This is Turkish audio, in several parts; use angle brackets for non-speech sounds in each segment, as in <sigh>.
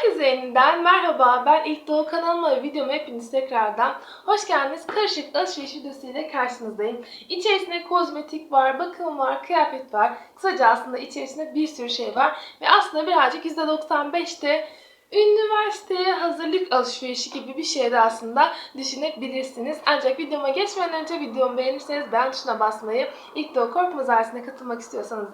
Herkese yeniden merhaba. Ben İlk Doğu kanalıma ve videoma hepiniz tekrardan hoş geldiniz. Karışık alışveriş videosu ile karşınızdayım. İçerisinde kozmetik var, bakım var, kıyafet var. Kısaca aslında içerisinde bir sürü şey var. Ve aslında birazcık %95'te üniversiteye hazırlık alışverişi gibi bir şey de aslında düşünebilirsiniz. Ancak videoma geçmeden önce videomu beğenirseniz beğen tuşuna basmayı, İlk Doğu Korkmaz ailesine katılmak istiyorsanız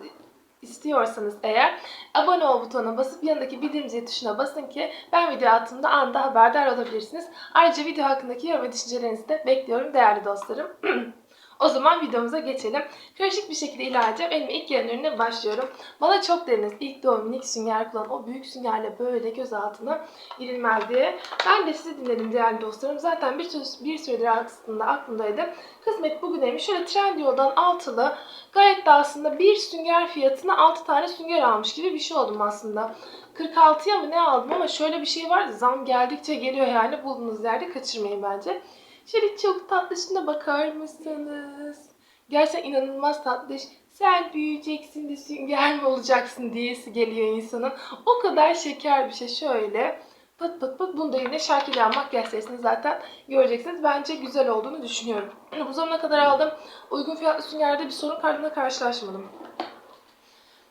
istiyorsanız eğer abone ol butonuna basıp yanındaki bildirim zili tuşuna basın ki ben video attığımda anda haberdar olabilirsiniz. Ayrıca video hakkındaki yorum ve düşüncelerinizi de bekliyorum değerli dostlarım. <clears throat> o zaman videomuza geçelim. Karışık bir şekilde ilerleyeceğim. Elime ilk gelen ürüne başlıyorum. Bana çok deriniz ilk doğum minik sünger kullan o büyük süngerle böyle göz altına girilmez diye. Ben de sizi dinledim değerli dostlarım. Zaten bir, bir süredir aslında aklımdaydı. Kısmet bugüneymiş. Şöyle Trendyol'dan altılı gayet de aslında bir sünger fiyatına 6 tane sünger almış gibi bir şey oldum aslında. 46'ya mı ne aldım ama şöyle bir şey var zam geldikçe geliyor yani bulduğunuz yerde kaçırmayın bence. Şöyle çok tatlışına bakar mısınız? Gerçekten inanılmaz tatlış. Sen büyüyeceksin de sünger mi olacaksın diyesi geliyor insanın. O kadar şeker bir şey şöyle. Pıt pıt pıt. Bunu da yine Şakir makyaj serisinde zaten göreceksiniz. Bence güzel olduğunu düşünüyorum. Bu zamana kadar aldım. Uygun fiyatlı süngerde bir sorun karşımda karşılaşmadım.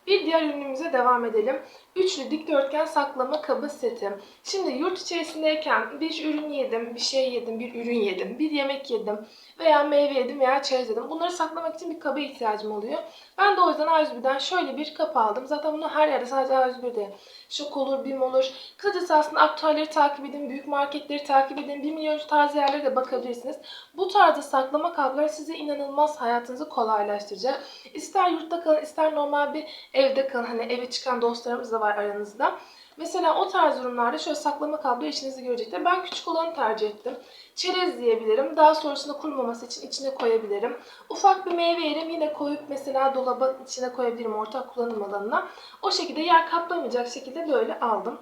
Bir diğer ürünümüze devam edelim. Üçlü dikdörtgen saklama kabı seti. Şimdi yurt içerisindeyken bir ürün yedim, bir şey yedim, bir ürün yedim, bir yemek yedim veya meyve yedim veya çerez yedim. Bunları saklamak için bir kaba ihtiyacım oluyor. Ben de o yüzden A101'den şöyle bir kap aldım. Zaten bunu her yerde sadece A101'de. Şok olur, BİM olur. Kısacası aslında aktüelleri takip edin, büyük marketleri takip edin, 1 milyoncu tarz yerlere de bakabilirsiniz. Bu tarzda saklama kabları size inanılmaz hayatınızı kolaylaştıracak. İster yurtta kalın, ister normal bir evde kalın. Hani eve çıkan dostlarımız da var aranızda. Mesela o tarz durumlarda şöyle saklama kablo işinizi görecektir. Ben küçük olanı tercih ettim. Çerez diyebilirim. Daha sonrasında kurumaması için içine koyabilirim. Ufak bir meyve yerim yine koyup mesela dolaba içine koyabilirim ortak kullanım alanına. O şekilde yer kaplamayacak şekilde böyle aldım.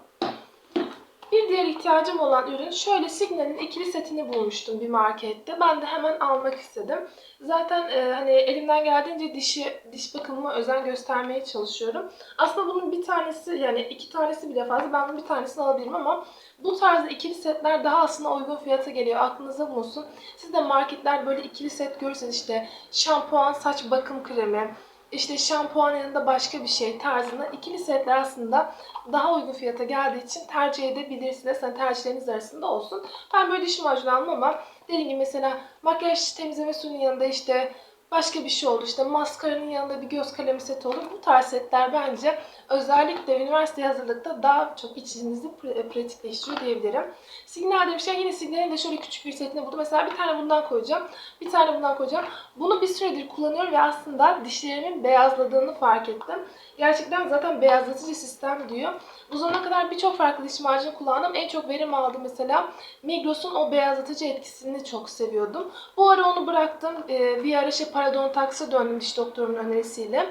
Bir diğer ihtiyacım olan ürün şöyle Signal'in ikili setini bulmuştum bir markette. Ben de hemen almak istedim. Zaten e, hani elimden geldiğince dişi diş bakımıma özen göstermeye çalışıyorum. Aslında bunun bir tanesi yani iki tanesi bile fazla. Ben bunun bir tanesini alabilirim ama bu tarzda ikili setler daha aslında uygun fiyata geliyor. Aklınıza bulunsun. Siz de marketler böyle ikili set görürseniz işte şampuan, saç bakım kremi, işte şampuan yanında başka bir şey tarzında ikili setler aslında daha uygun fiyata geldiği için tercih edebilirsiniz. Hani tercihleriniz arasında olsun. Ben böyle diş macunu ama dediğim gibi mesela makyaj temizleme suyunun yanında işte başka bir şey olur. İşte maskaranın yanında bir göz kalemi seti olur. Bu tarz setler bence özellikle üniversite hazırlıkta daha çok içinizi pratikleştiriyor diyebilirim. Signal demişken yine Signal'in de şöyle küçük bir setini buldum. Mesela bir tane bundan koyacağım. Bir tane bundan koyacağım. Bunu bir süredir kullanıyorum ve aslında dişlerimin beyazladığını fark ettim. Gerçekten zaten beyazlatıcı sistem diyor. Bu zamana kadar birçok farklı diş macunu kullandım. En çok verim aldım mesela. Migros'un o beyazlatıcı etkisini çok seviyordum. Bu ara onu bıraktım. Ee, bir ara şey parodontaksa döndüm diş doktorumun önerisiyle.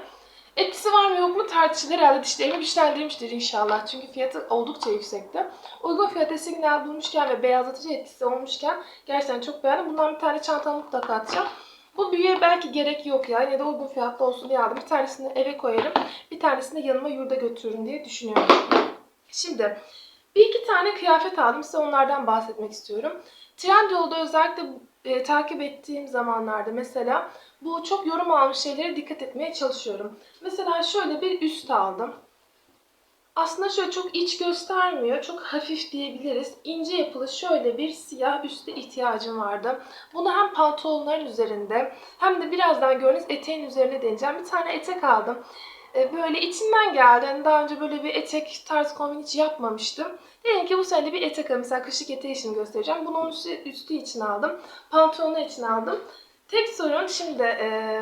Etkisi var mı yok mu tartışılır herhalde dişlerimi güçlendirmiştir inşallah. Çünkü fiyatı oldukça yüksekti. Uygun fiyata signal bulmuşken ve beyazlatıcı etkisi olmuşken gerçekten çok beğendim. Bundan bir tane çantama mutlaka atacağım. Bu büyüye belki gerek yok ya. Yine de uygun fiyatlı olsun diye aldım. Bir tanesini eve koyarım. Bir tanesini yanıma yurda götürürüm diye düşünüyorum. Şimdi bir iki tane kıyafet aldım. Size onlardan bahsetmek istiyorum. Trendyol'da özellikle e, takip ettiğim zamanlarda mesela bu çok yorum almış şeylere dikkat etmeye çalışıyorum. Mesela şöyle bir üst aldım. Aslında şöyle çok iç göstermiyor. Çok hafif diyebiliriz. İnce yapılı şöyle bir siyah üste ihtiyacım vardı. Bunu hem pantolonların üzerinde hem de birazdan gördüğünüz eteğin üzerine deneyeceğim. Bir tane etek aldım. Ee, böyle içimden geldi. Yani daha önce böyle bir etek tarz kombin hiç yapmamıştım. Dedim ki bu sene bir etek alayım. Mesela kışlık eteği için göstereceğim. Bunu üstü, üstü için aldım. Pantolonu için aldım. Tek sorun şimdi e,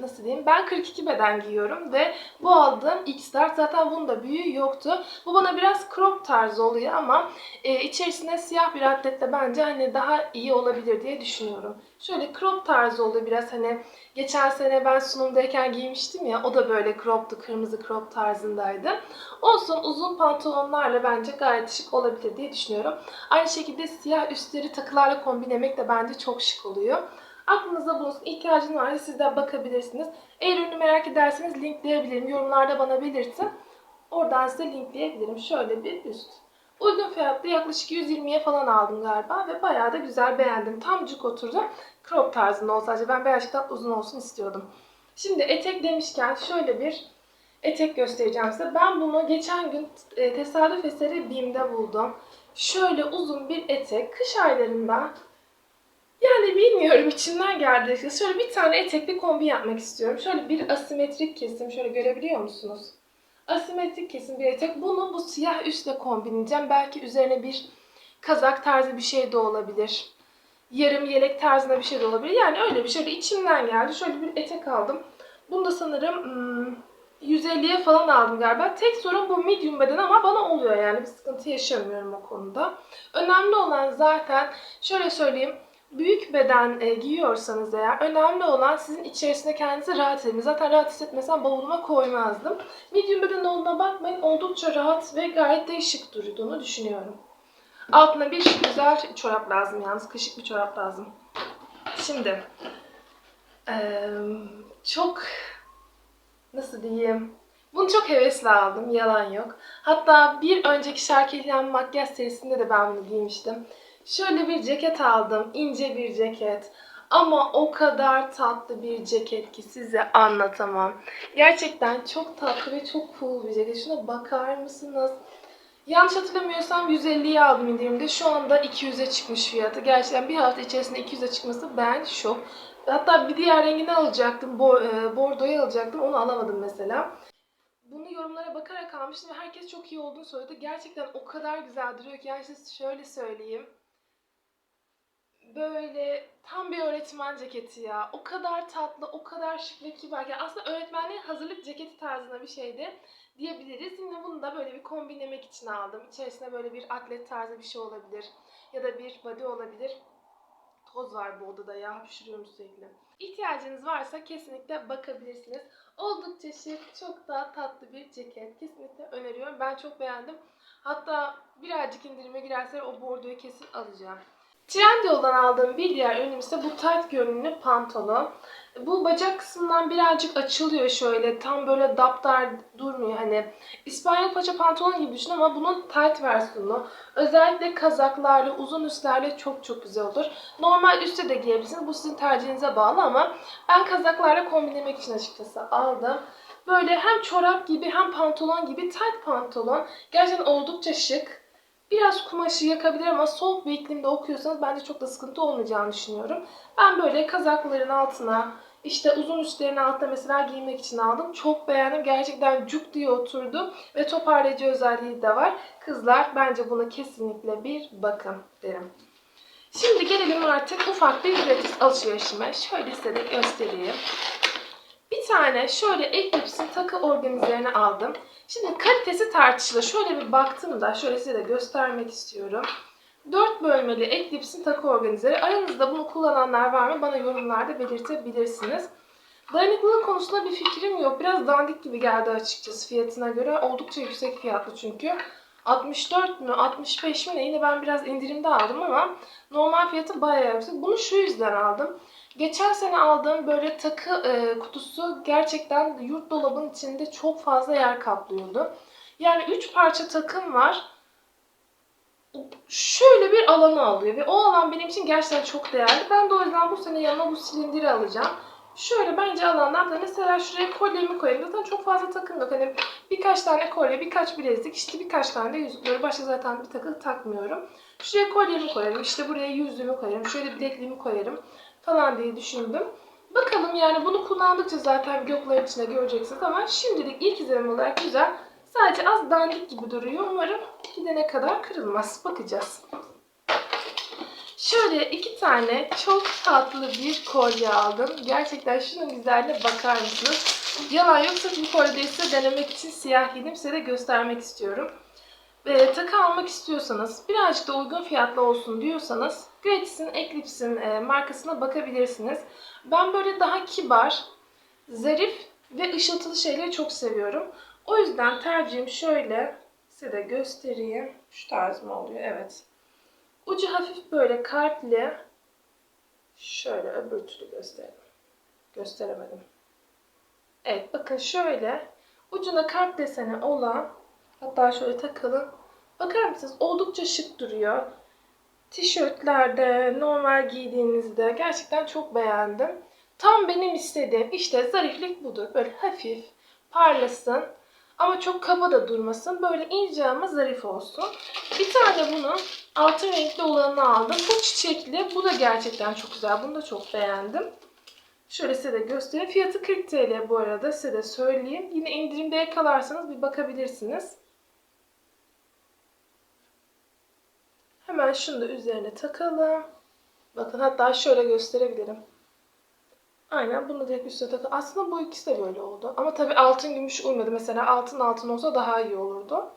nasıl diyeyim ben 42 beden giyiyorum ve bu aldığım X-Start zaten bunun da büyüğü yoktu. Bu bana biraz crop tarzı oluyor ama e, içerisinde siyah bir atletle bence hani daha iyi olabilir diye düşünüyorum. Şöyle crop tarzı oluyor biraz hani geçen sene ben sunumdayken giymiştim ya o da böyle croptu kırmızı crop tarzındaydı. Olsun uzun pantolonlarla bence gayet şık olabilir diye düşünüyorum. Aynı şekilde siyah üstleri takılarla kombinlemek de bence çok şık oluyor. Aklınızda bulunsun. İhtiyacınız varsa siz de bakabilirsiniz. Eğer ürünü merak ederseniz linkleyebilirim. Yorumlarda bana belirtin. Oradan size linkleyebilirim. Şöyle bir üst. Uygun fiyatlı yaklaşık 120'ye falan aldım galiba ve bayağı da güzel beğendim. Tam cuk oturdu. Crop tarzında olsa sadece ben birazcık uzun olsun istiyordum. Şimdi etek demişken şöyle bir etek göstereceğim size. Ben bunu geçen gün e, tesadüf eseri BİM'de buldum. Şöyle uzun bir etek. Kış aylarında yani bilmiyorum içimden geldi. Şöyle bir tane etekli kombi yapmak istiyorum. Şöyle bir asimetrik kesim. Şöyle görebiliyor musunuz? Asimetrik kesim bir etek. Bunu bu siyah üstle kombinleyeceğim. Belki üzerine bir kazak tarzı bir şey de olabilir. Yarım yelek tarzında bir şey de olabilir. Yani öyle bir şöyle içimden geldi. Şöyle bir etek aldım. Bunu da sanırım hmm, 150'ye falan aldım galiba. Tek sorun bu medium beden ama bana oluyor yani bir sıkıntı yaşamıyorum o konuda. Önemli olan zaten şöyle söyleyeyim. Büyük beden e, giyiyorsanız eğer önemli olan sizin içerisinde kendinizi rahat edin. Zaten rahat hissetmesem bavuluma koymazdım. Medium beden olduğuna bakmayın oldukça rahat ve gayet de şık durduğunu düşünüyorum. Altına bir güzel çorap lazım yalnız. Kışık bir çorap lazım. Şimdi eee, çok nasıl diyeyim? Bunu çok hevesle aldım. Yalan yok. Hatta bir önceki şarkı makyaj serisinde de ben bunu giymiştim. Şöyle bir ceket aldım. ince bir ceket. Ama o kadar tatlı bir ceket ki size anlatamam. Gerçekten çok tatlı ve çok cool bir ceket. Şuna bakar mısınız? Yanlış hatırlamıyorsam 150'ye aldım indirimde. Şu anda 200'e çıkmış fiyatı. Gerçekten bir hafta içerisinde 200'e çıkması ben şok. Hatta bir diğer rengini alacaktım. E, bordoyu alacaktım. Onu alamadım mesela. Bunu yorumlara bakarak almıştım ve herkes çok iyi olduğunu söyledi. Gerçekten o kadar güzel duruyor ki. Yani size şöyle söyleyeyim. Böyle tam bir öğretmen ceketi ya. O kadar tatlı, o kadar şık ve kibar. Yani aslında öğretmenliğin hazırlık ceketi tarzında bir şeydi diyebiliriz. Yine bunu da böyle bir kombinlemek için aldım. İçerisinde böyle bir atlet tarzı bir şey olabilir. Ya da bir body olabilir. Toz var bu odada ya. Hapşırıyorum sürekli. İhtiyacınız varsa kesinlikle bakabilirsiniz. Oldukça şık, çok da tatlı bir ceket. Kesinlikle öneriyorum. Ben çok beğendim. Hatta birazcık indirime girerse o bordoyu kesin alacağım. Trendyol'dan aldığım bir diğer ürünüm ise bu tight görünümlü pantolon. Bu bacak kısmından birazcık açılıyor şöyle. Tam böyle daptar durmuyor hani. İspanyol paça pantolon gibi düşün ama bunun tight versiyonu. Özellikle kazaklarla, uzun üstlerle çok çok güzel olur. Normal üstte de giyebilirsiniz. Bu sizin tercihinize bağlı ama ben kazaklarla kombinlemek için açıkçası aldım. Böyle hem çorap gibi hem pantolon gibi tight pantolon. Gerçekten oldukça şık. Biraz kumaşı yakabilir ama soğuk bir iklimde okuyorsanız bence çok da sıkıntı olmayacağını düşünüyorum. Ben böyle kazakların altına, işte uzun üstlerin altına mesela giymek için aldım. Çok beğendim. Gerçekten cuk diye oturdu ve toparlayıcı özelliği de var. Kızlar bence buna kesinlikle bir bakın derim. Şimdi gelelim artık ufak bir gratis alışverişime. Şöyle size de göstereyim. Bir tane şöyle Eclipse'in takı organizerini aldım. Şimdi kalitesi tartışılır. Şöyle bir baktığımda şöyle size de göstermek istiyorum. 4 bölmeli Eclipse'in takı organizeri. Aranızda bunu kullananlar var mı? Bana yorumlarda belirtebilirsiniz. Dayanıklılık konusunda bir fikrim yok. Biraz dandik gibi geldi açıkçası fiyatına göre. Oldukça yüksek fiyatlı çünkü. 64 mü 65 mi ne yine ben biraz indirimde aldım ama normal fiyatı bayağı yüksek. Bunu şu yüzden aldım. Geçen sene aldığım böyle takı e, kutusu gerçekten yurt dolabının içinde çok fazla yer kaplıyordu. Yani 3 parça takım var. Şöyle bir alanı alıyor ve o alan benim için gerçekten çok değerli. Ben de o yüzden bu sene yanıma bu silindiri alacağım. Şöyle bence alanlar da mesela şuraya kolyemi koyayım. Zaten çok fazla takım yok. Hani birkaç tane kolye, birkaç bilezik, işte birkaç tane de yüzük. Böyle başka zaten bir takı takmıyorum. Şuraya kolyemi koyarım, işte buraya yüzüğümü koyarım, şöyle bilekliğimi koyarım falan diye düşündüm. Bakalım yani bunu kullandıkça zaten vloglar içinde göreceksiniz ama şimdilik ilk izlenim olarak güzel. Sadece az dandik gibi duruyor. Umarım gidene kadar kırılmaz. Bakacağız. Şöyle iki tane çok tatlı bir kolye aldım. Gerçekten şunun güzelliğine bakar mısınız? Yalan yok sırf bu kolyeyi size denemek için siyah giydim. Size de göstermek istiyorum. E, takı almak istiyorsanız, birazcık da uygun fiyatlı olsun diyorsanız Gratis'in, Eclipse'in e, markasına bakabilirsiniz. Ben böyle daha kibar, zarif ve ışıltılı şeyleri çok seviyorum. O yüzden tercihim şöyle, size de göstereyim. Şu tarz mı oluyor? Evet. Ucu hafif böyle kalpli. Şöyle öbür türlü gösterelim. Gösteremedim. Evet bakın şöyle ucuna kalp deseni olan hatta şöyle takalım Bakar mısınız? Oldukça şık duruyor. Tişörtlerde, normal giydiğinizde gerçekten çok beğendim. Tam benim istediğim işte zariflik budur. Böyle hafif, parlasın ama çok kaba da durmasın. Böyle ince ama zarif olsun. Bir tane bunun altın renkli olanını aldım. Bu çiçekli. Bu da gerçekten çok güzel. Bunu da çok beğendim. Şöyle size de göstereyim. Fiyatı 40 TL bu arada size de söyleyeyim. Yine indirimde yakalarsanız bir bakabilirsiniz. Hemen şunu da üzerine takalım. Bakın hatta şöyle gösterebilirim. Aynen bunu direkt üstüne takalım. Aslında bu ikisi de böyle oldu. Ama tabii altın gümüş uymadı. Mesela altın altın olsa daha iyi olurdu.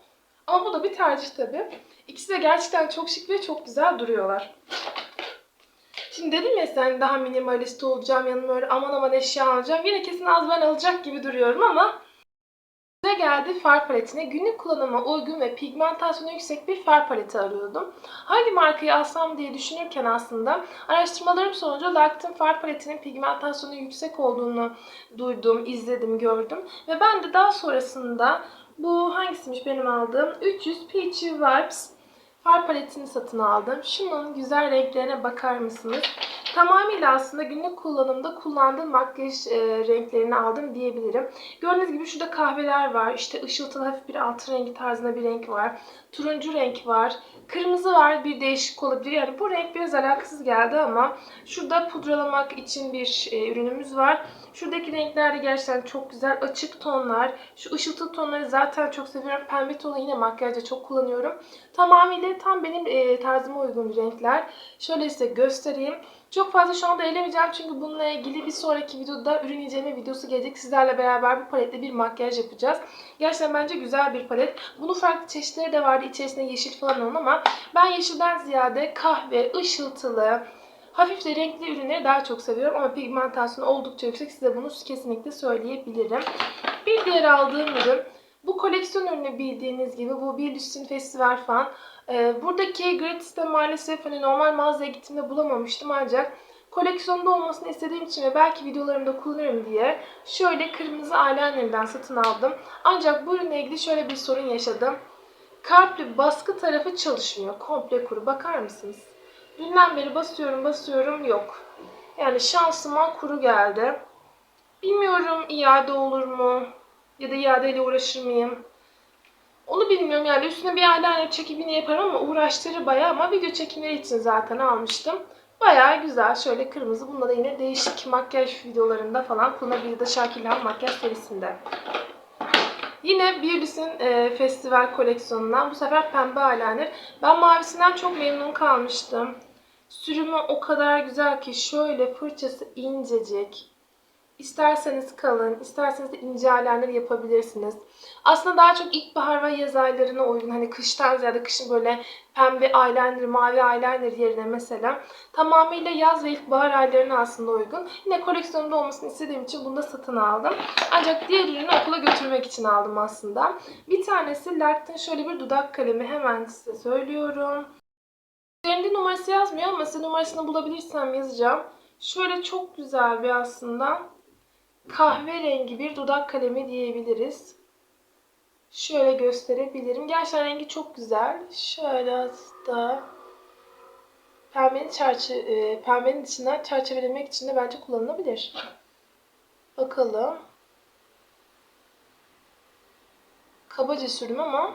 Ama bu da bir tercih tabii. İkisi de gerçekten çok şık ve çok güzel duruyorlar. Şimdi dedim ya sen daha minimalist olacağım, yanıma öyle aman aman eşya alacağım. Yine kesin az ben alacak gibi duruyorum ama Size geldi far paletine günlük kullanıma uygun ve pigmentasyonu yüksek bir far paleti arıyordum. Hangi markayı alsam diye düşünürken aslında araştırmalarım sonucu Lactin far paletinin pigmentasyonu yüksek olduğunu duydum, izledim, gördüm. Ve ben de daha sonrasında bu hangisiymiş benim aldığım 300 Peachy Vibes far paletini satın aldım. Şunun güzel renklerine bakar mısınız? Tamamıyla aslında günlük kullanımda kullandığım makyaj e, renklerini aldım diyebilirim. Gördüğünüz gibi şurada kahveler var. İşte ışıltılı hafif bir altın rengi tarzında bir renk var. Turuncu renk var. Kırmızı var. Bir değişik olabilir. Yani bu renk biraz alakasız geldi ama şurada pudralamak için bir e, ürünümüz var. Şuradaki renkler de gerçekten çok güzel. Açık tonlar. Şu ışıltılı tonları zaten çok seviyorum. Pembe tonu yine makyajda çok kullanıyorum. Tamamıyla tam benim e, tarzıma uygun renkler. Şöyle size göstereyim. Çok fazla şu anda elemeyeceğim çünkü bununla ilgili bir sonraki videoda ürün inceleme videosu gelecek. Sizlerle beraber bu paletle bir makyaj yapacağız. Gerçekten bence güzel bir palet. Bunun farklı çeşitleri de vardı. İçerisinde yeşil falan olan ama ben yeşilden ziyade kahve, ışıltılı, hafif de renkli ürünleri daha çok seviyorum. Ama pigmentasyonu oldukça yüksek. Size bunu kesinlikle söyleyebilirim. Bir diğer aldığım ürün bu koleksiyon ürünü bildiğiniz gibi bu Bildüs'ün festival falan. Ee, buradaki gratis'te maalesef hani normal mağazaya gittiğimde bulamamıştım ancak koleksiyonda olmasını istediğim için ve belki videolarımda kullanırım diye şöyle kırmızı eyeliner'dan satın aldım. Ancak bu ürünle ilgili şöyle bir sorun yaşadım. Kalpli baskı tarafı çalışmıyor. Komple kuru. Bakar mısınız? Dünden beri basıyorum basıyorum yok. Yani şansıma kuru geldi. Bilmiyorum iade olur mu? Ya da iadeyle uğraşır mıyım? Onu bilmiyorum yani üstüne bir eyeliner çekimini yaparım ama uğraştırır bayağı ama video çekimleri için zaten almıştım. Bayağı güzel şöyle kırmızı. Bunda da yine değişik makyaj videolarında falan kullanabilir de Şakir'le makyaj serisinde. Yine Beauty's'in e, festival koleksiyonundan bu sefer pembe eyeliner. Ben mavisinden çok memnun kalmıştım. Sürümü o kadar güzel ki şöyle fırçası incecik. İsterseniz kalın, isterseniz de ince eyeliner yapabilirsiniz. Aslında daha çok ilkbahar ve yaz aylarına uygun. Hani kıştan ziyade kışın böyle pembe eyeliner, mavi eyeliner yerine mesela tamamıyla yaz ve ilkbahar aylarına aslında uygun. Yine koleksiyonumda olmasını istediğim için bunu da satın aldım. Ancak diğer ürünü okula götürmek için aldım aslında. Bir tanesi Lactin şöyle bir dudak kalemi hemen size söylüyorum. Üzerinde numarası yazmıyor ama size numarasını bulabilirsem yazacağım. Şöyle çok güzel bir aslında kahverengi bir dudak kalemi diyebiliriz. Şöyle gösterebilirim. Gerçekten rengi çok güzel. Şöyle da pembenin, çerçe e, pembenin içinden çerçevelemek için de bence kullanılabilir. Bakalım. Kabaca sürdüm ama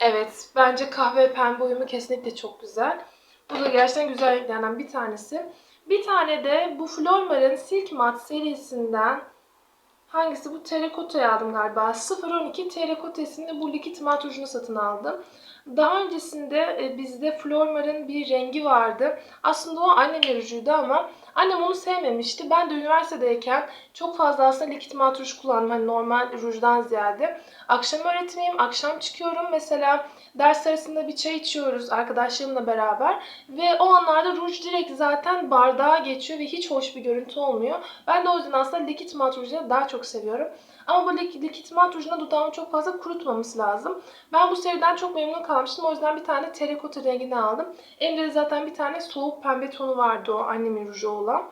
evet bence kahve ve pembe uyumu kesinlikle çok güzel. Bu da gerçekten güzel renklerden bir tanesi. Bir tane de bu Flormar'ın Silk Matte serisinden hangisi bu? Terakota'yı aldım galiba. 012 Terakota'sını bu likit mat rujunu satın aldım. Daha öncesinde e, bizde Flormar'ın bir rengi vardı. Aslında o annemin rujuydu ama annem onu sevmemişti. Ben de üniversitedeyken çok fazla aslında likit mat ruj kullandım. Hani normal rujdan ziyade. Akşam öğretmeniyim. Akşam çıkıyorum. Mesela ders arasında bir çay içiyoruz arkadaşlarımla beraber. Ve o anlarda ruj direkt zaten bardağa geçiyor ve hiç hoş bir görüntü olmuyor. Ben de o yüzden aslında likit mat rujları daha çok seviyorum. Ama bu lik likit mat rujuna dudağımı çok fazla kurutmaması lazım. Ben bu seriden çok memnun kalmıştım. O yüzden bir tane terakota rengini aldım. Elimde de zaten bir tane soğuk pembe tonu vardı o annemin ruju olan.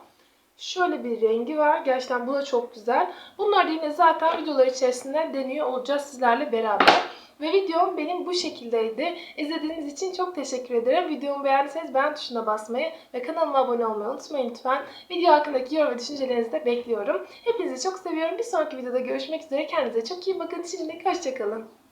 Şöyle bir rengi var. Gerçekten bu da çok güzel. Bunlar yine zaten videolar içerisinde deniyor olacağız sizlerle beraber. Ve videom benim bu şekildeydi. İzlediğiniz için çok teşekkür ederim. Videomu beğendiyseniz beğen tuşuna basmayı ve kanalıma abone olmayı unutmayın lütfen. Video hakkındaki yorum ve düşüncelerinizi de bekliyorum. Hepinizi çok seviyorum. Bir sonraki videoda görüşmek üzere. Kendinize çok iyi bakın. Şimdilik hoşçakalın.